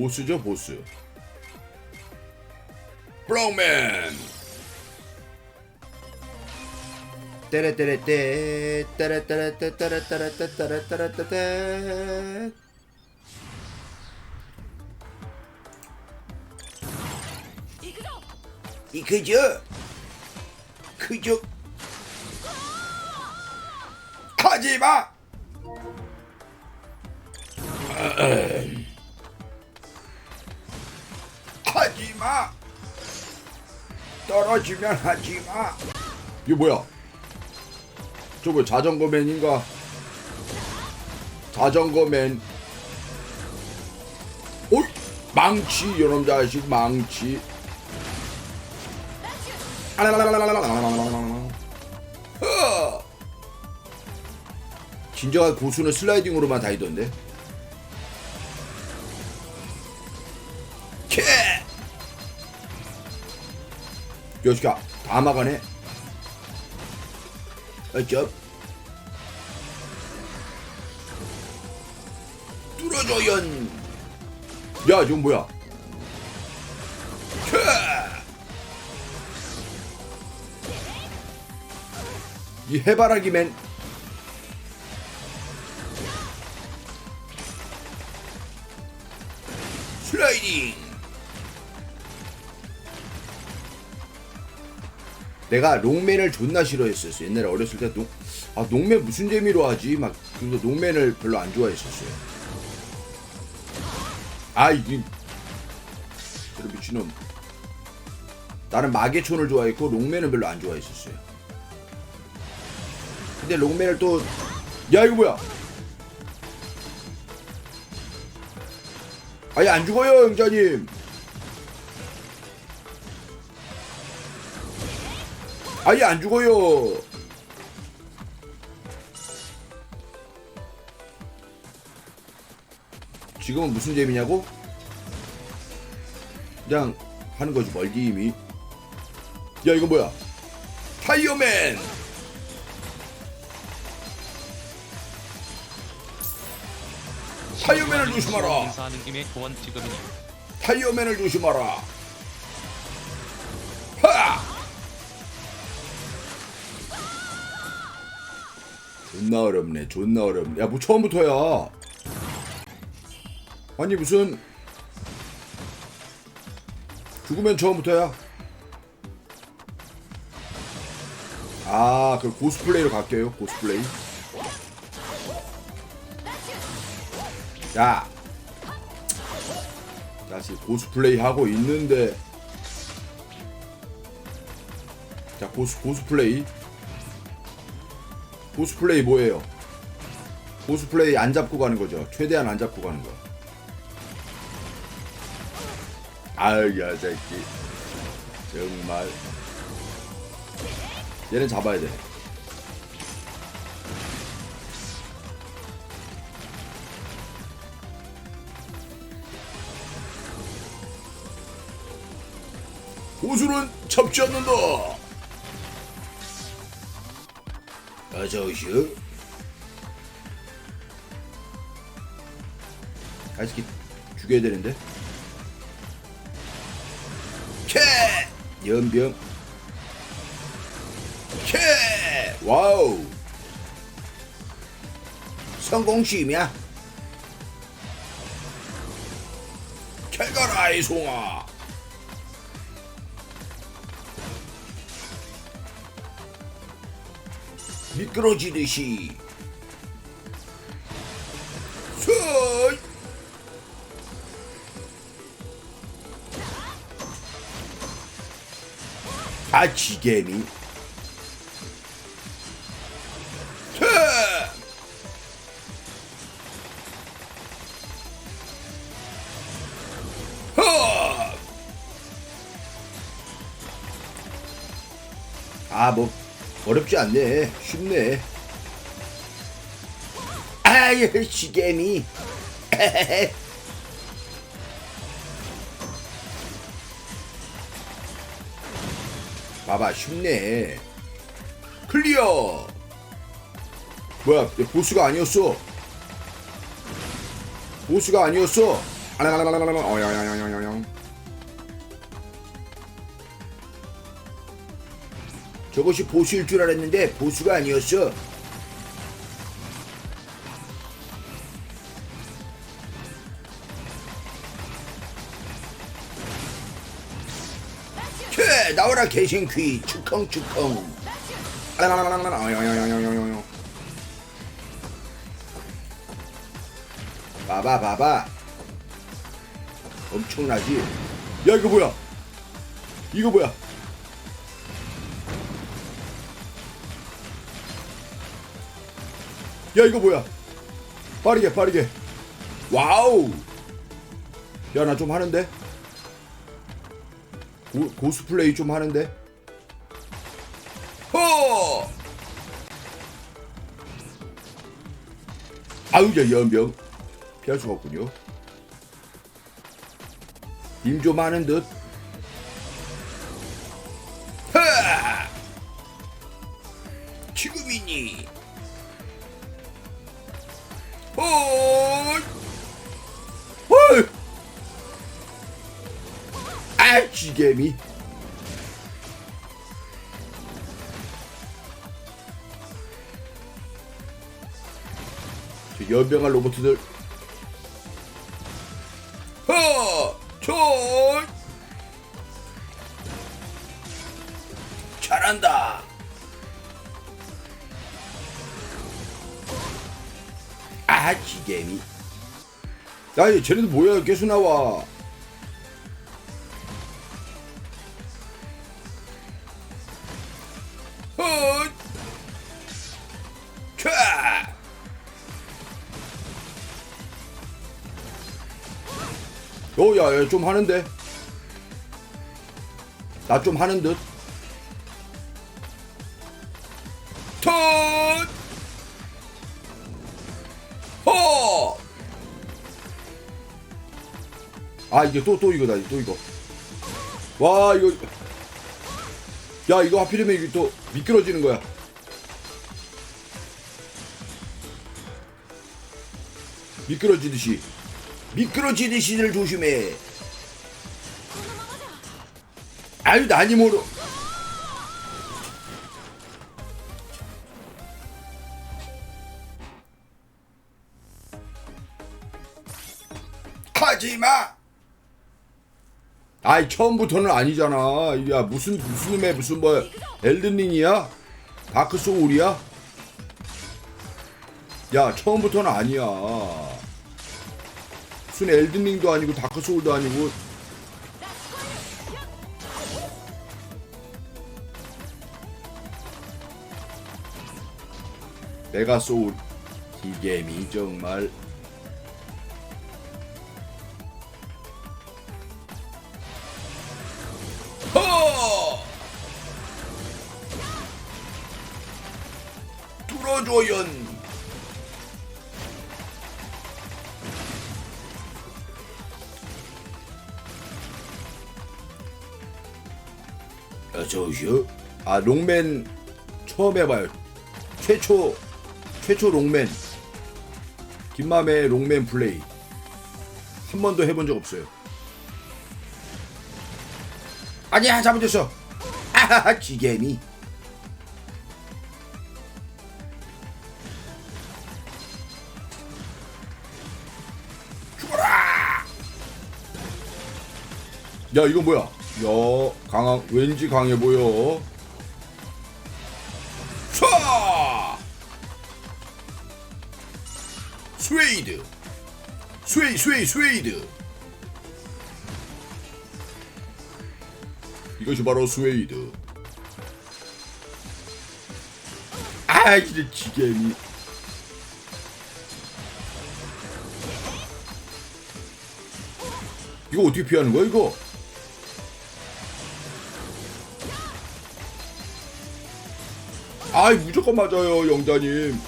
보스죠 보스 브라운맨 떼레떼레떼 떼레떼레떼 떼레떼레떼 떼레떼레떼 이 그죠 하지마 하지마 떨어지면 하지마. 이게 뭐야? 저거 자전거맨인가? 자전거맨. 어이 망치 이놈 자식 망치. 허! 진정한 고수는 슬라이딩으로만 다니던데 여시가 다 막아내. 어쩝 뚫어줘연. 야 이건 뭐야? 캐! 이 해바라기맨 내가 롱맨을 존나 싫어했었어 옛날에 어렸을 때 농, 아 농맨 무슨 재미로 하지? 막 그래서 농맨을 별로 안 좋아했었어요. 아 이게 그래 미친놈. 나는 마계촌을 좋아했고 롱맨은 별로 안 좋아했었어요. 근데 롱맨을 또 야 이거 뭐야? 아니 안 죽어요 영자님 아니 안 죽어요. 지금은 무슨 재미냐고? 그냥 하는 거지 멀기 이미. 야 이거 뭐야? 타이어맨! 타이어맨을 조심하라. 인사하는 김에 타이어맨을 조심하라. 존나 어렵네. 존나 어렵네. 야, 뭐 처음부터야. 아니 무슨 죽으면 처음부터야. 아, 그 고스플레이로 갈게요. 고스플레이. 야, 다시 고스플레이 하고 있는데 자 고스 고스플레이 고스플레이 뭐예요? 고스플레이 안 잡고 가는 거죠. 최대한 안 잡고 가는 거. 아유 야 새끼 정말 얘는 잡아야 돼. 고수는 잡지 않는다. 어서 오시오. 가스키 죽여야 되는데. 캐! 연병. 캐! 와우. 성공심이야. 잘 가라 이 송아. 미끄러지듯이. 서아 지게미 어렵지 않네. 쉽네. 아유, 시계미. 봐봐, 쉽네. 클리어. 뭐야, 얘 보스가 아니었어. 보스가 아니었어. 아라라라라라 어야야야야 저것이 보수일 줄 알았는데 보수가 아니었어. 켜 나와라 개신퀴 축컹축컹. 봐봐 봐봐 엄청나지 야 이거 뭐야 이거 뭐야 야 이거 뭐야? 빠르게 빠르게. 와우! 야 나 좀 하는데? 고, 고스플레이 좀 하는데? 허! 아우 야 연병. 피할 수가 없군요. 님좀 하는 듯 개미. 저 연병한 로봇들. 허! 절! 잘한다. 아, 지개미. 아이, 쟤네들 뭐야? 계속 나와. 야, 야, 좀 하는데? 나 좀 하는 듯? 턴! 허! 아, 이게 또, 또 이거다, 또 이거. 와, 이거. 야 이거 하필이면 이게 또 미끄러지는 거야 미끄러지듯이 미끄러지듯이를 조심해 아유 나니 모르 하지마 아이 처음부터는 아니잖아. 이게 무슨 무슨 놈의 무슨 뭐 엘든링이야? 다크 소울이야? 야 처음부터는 아니야. 무슨 엘든링도 아니고 다크 소울도 아니고. 내가 소울 이 게임이 정말 허! 뚫어줘연 오시오 아 롱맨 처음 해봐요. 최초 최초 롱맨. 김맘의 롱맨 플레이. 한 번도 해본 적 없어요. 아니야 잘못했어. 아하하 기계미. 야 이거 뭐야 야 강한 왠지 강해 보여 촤 스웨이드 스웨이 스웨이 스웨이드 이것이 바로 스웨이드. 아, 이제 지게미. 이거 어떻게 피하는 거야, 이거? 아이, 무조건 맞아요, 영자님.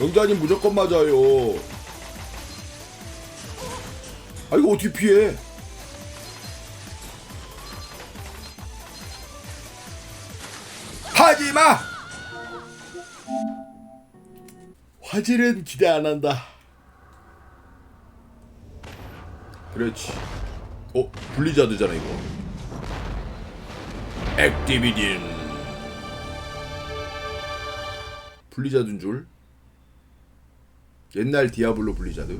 영자님 무조건 맞아요. 아, 이거 어떻게 피해? 하지 마! 화질은 기대 안 한다. 그렇지. 어, 블리자드잖아 이거. 액티비딘. 블리자드인 줄. 옛날 디아블로 블리자드.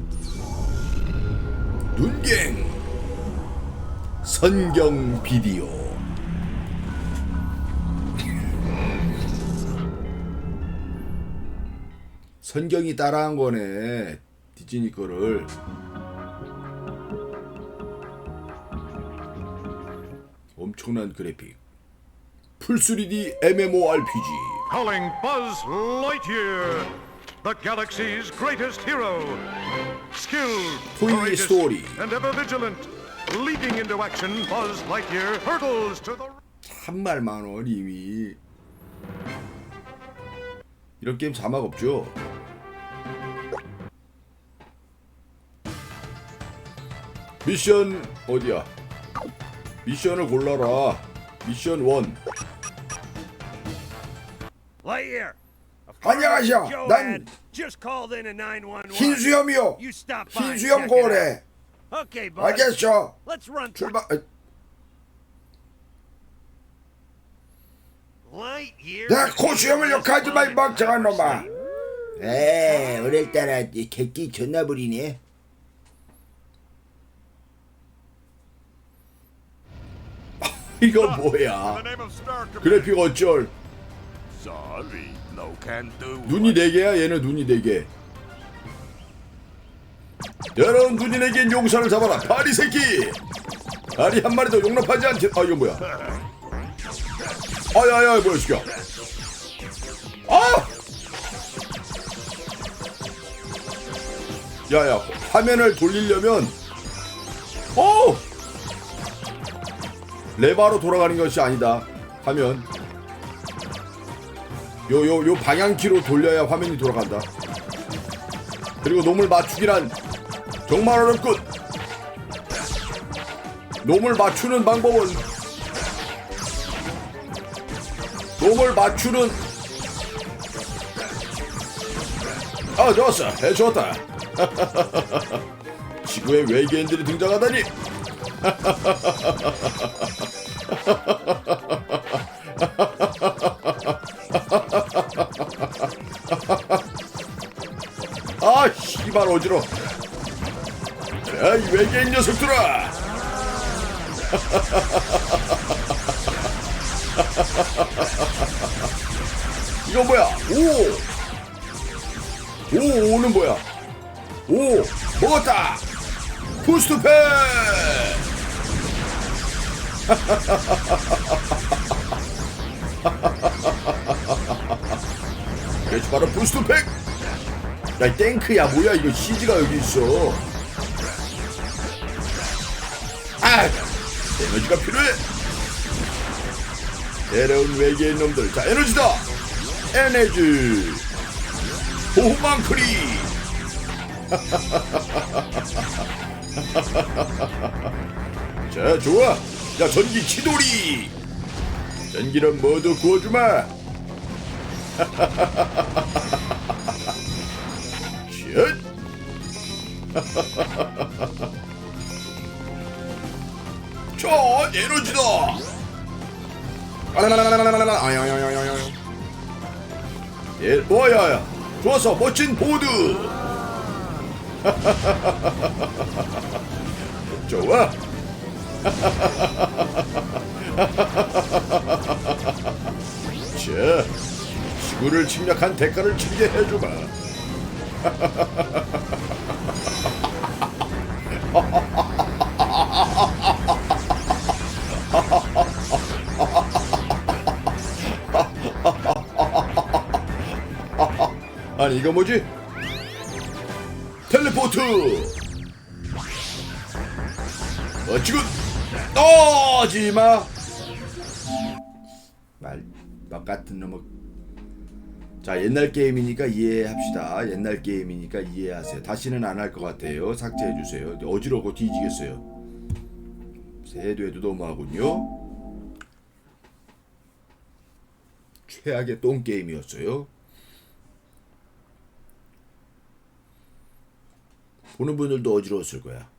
눈갱. 선경 비디오. 선경이 따라한 거네. 디즈니 거를. 엄청난 그래픽. 풀 3D MMORPG. Calling Buzz Lightyear, the galaxy's greatest hero. Skilled, courageous, and ever vigilant. Leaping into action, Buzz Lightyear hurtles to the 한말 만원 이미. 이런 게임 자막 없죠? 미션 어디야? 미션을 골라라. 미션 1. Joe 난 had just called in a 911. 흰수염이요. 흰수염 고래. run. 출발. 아. 내 코수염을 욕하지 마, 이 멍청한 놈아. 에 오늘따라 이 객기 존나 부리네 이거 뭐야? 그래픽 어쩔? Sorry, no can do. 눈이 네 개야 얘는 눈이 네 개. 여러분 눈이 네 용사를 잡아라 파리 새끼. 파리 한 마리도 용납하지 않지. 아 이거 뭐야? 아야야 뭐야 시켜. 아! 야야 화면을 돌리려면 어 레바로 돌아가는 것이 아니다. 화면 요 요 요 방향키로 돌려야 화면이 돌아간다. 그리고 놈을 맞추기란 정말 어렵군. 놈을 맞추는 방법은 놈을 맞추는 아 좋았어 해주었다. 지구에 외계인들이 등장하다니. 어지러. 자이 외계인 녀석들아. 이거 뭐야? 오. 오 오는 뭐야? 오 먹었다. 부스트패. 그렇지 바로 부스트팩. 야이 탱크야 뭐야 이거 CG가 여기 있어. 아 에너지가 필요해. 새로운 외계인 놈들 자 에너지다. 에너지. 보호망크리. 자 좋아. 야 전기 치돌이. 전기는 모두 구워주마. 저 에너지다. 아라라라라라라라. 아야야야야야. 예, 뭐야야. 좋았어, 멋진 보드. 좋아. 자, 지구를 침략한 대가를 치게 해주마. 아니 이거 뭐지? 텔레포트. 멋지군. 떠지마. 말, 막 같은 놈의. 자 옛날 게임이니까 이해합시다. 옛날 게임이니까 이해하세요. 다시는 안 할 것 같아요. 삭제해 주세요. 어지러고 뒤지겠어요. 해도 해도 너무하군요. 최악의 똥 게임이었어요. 보는 분들도 어지러웠을 거야.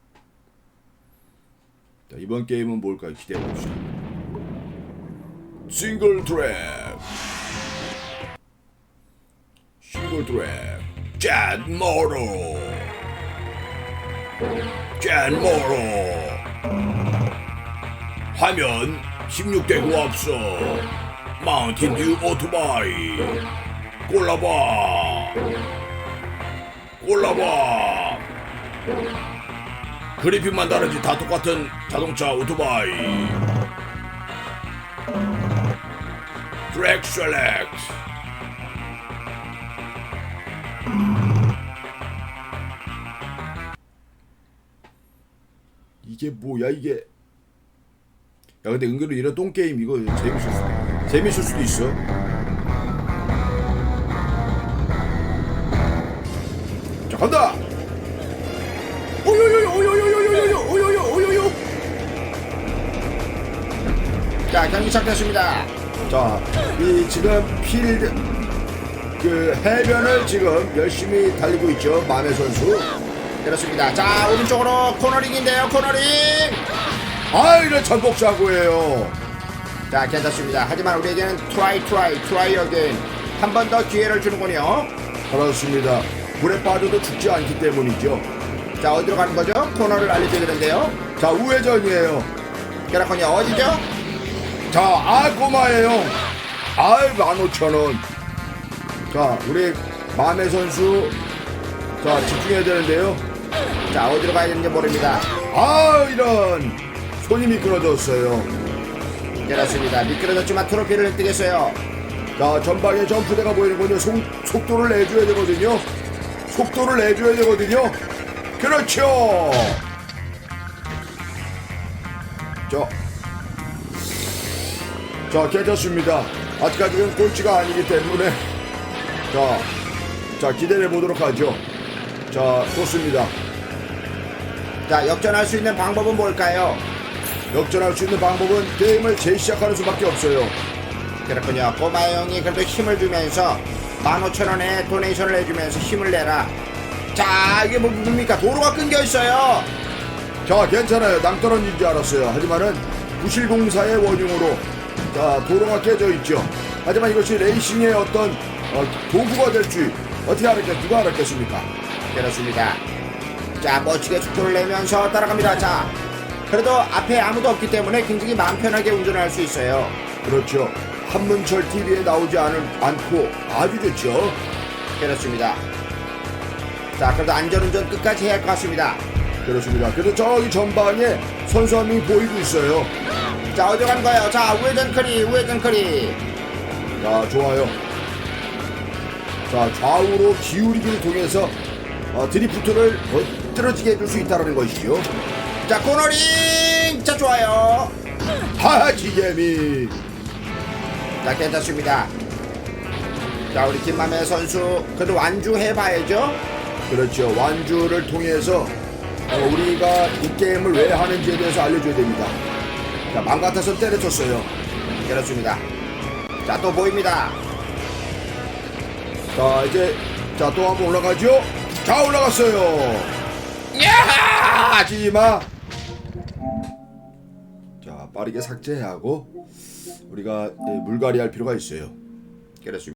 자, 이번 게임은 뭘까요? 기대해 봅시다. 싱글 트랙. 트랙. 잭 모로. 잭 모로. 화면 16대 9 앞서. 마운틴 듀 오토바이. 골라봐. 골라봐. 그래픽만 다르지 다 똑같은 자동차 오토바이. 트랙 셀렉트. 이게 뭐야 이게? 야 근데 은근히 이런 똥 게임 이거 재밌을 수 재밌을 수도 있어. 자 간다. 오요요요 오요요요요요 오요요 오요요. 자 경기 시작됐습니다. 자, 이 지금 필드 그 해변을 지금 열심히 달리고 있죠 마메 선수. 그렇습니다. 자 오른쪽으로 코너링인데요. 코너링. 아 이런 전복 사고예요. 자 괜찮습니다. 하지만 우리에게는 트라이 트라이 트라이 어게인 한 번 더 기회를 주는군요. 그렇습니다. 물에 빠져도 죽지 않기 때문이죠. 자 어디로 가는 거죠? 코너를 알려줘야 되는데요. 자 우회전이에요. 그렇군요. 어디죠? 자, 아 꼬마예요. 아이 만 오천 원. 자, 우리 마메 선수. 자, 집중해야 되는데요. 자 어디로 가야 되는지 모릅니다. 아 이런 손이 미끄러졌어요. 그렇습니다. 미끄러졌지만 트로피를 획득했어요. 자, 전방에 점프대가 보이는군요. 속, 속도를 내줘야 되거든요. 속도를 내줘야 되거든요. 그렇죠. 자, 자, 괜찮습니다. 아직까지는 꼴찌가 아니기 때문에 자, 자 기대해 보도록 하죠. 자, 좋습니다. 자 역전할 수 있는 방법은 뭘까요? 역전할 수 있는 방법은 게임을 재시작하는 수밖에 없어요. 그렇군요. 꼬마 형이 그래도 힘을 주면서 15,000원에 도네이션을 해주면서 힘을 내라. 자 이게 뭐, 뭡니까? 도로가 끊겨 있어요. 자 괜찮아요 낭떠러지인 줄 알았어요 하지만은 부실공사의 원흉으로 자 도로가 깨져 있죠 하지만 이것이 레이싱의 어떤 어, 도구가 될줄 어떻게 알았겠 누가 알았겠습니까 그렇습니다. 자 멋지게 속도를 내면서 따라갑니다. 자 그래도 앞에 아무도 없기 때문에 굉장히 마음 편하게 운전할 수 있어요. 그렇죠 한문철 TV에 나오지 않을, 않고 아주 좋죠 그렇습니다. 자 그래도 안전운전 끝까지 해야 할 것 같습니다. 그렇습니다 그래서 저기 전방에 선수 한 명이 보이고 있어요 자 어디 가는 거예요? 자 우회전 커리 우회전 커리. 자 좋아요 자 좌우로 기울이기를 통해서 어, 드리프트를 엎 드러지게 해줄 수 있다는 것이죠 자 코너링 자 좋아요. 하하 기계미 자 괜찮습니다. 자 우리 김만배 선수 그래도 완주해 봐야죠. 그렇죠. 완주를 통해서 어, 우리가 이 게임을 왜 하는지에 대해서 알려줘야 됩니다. 자, 맘 같아서 때려쳤어요. 그렇습니다. 자 또 보입니다. 자, 이제 자 또 한번 올라가죠. 자, 올라갔어요. 야! 하지마. 자, 빠르게 삭제하고 우리가 예, 물갈이 할 필요가 있어요. 그렇습니다.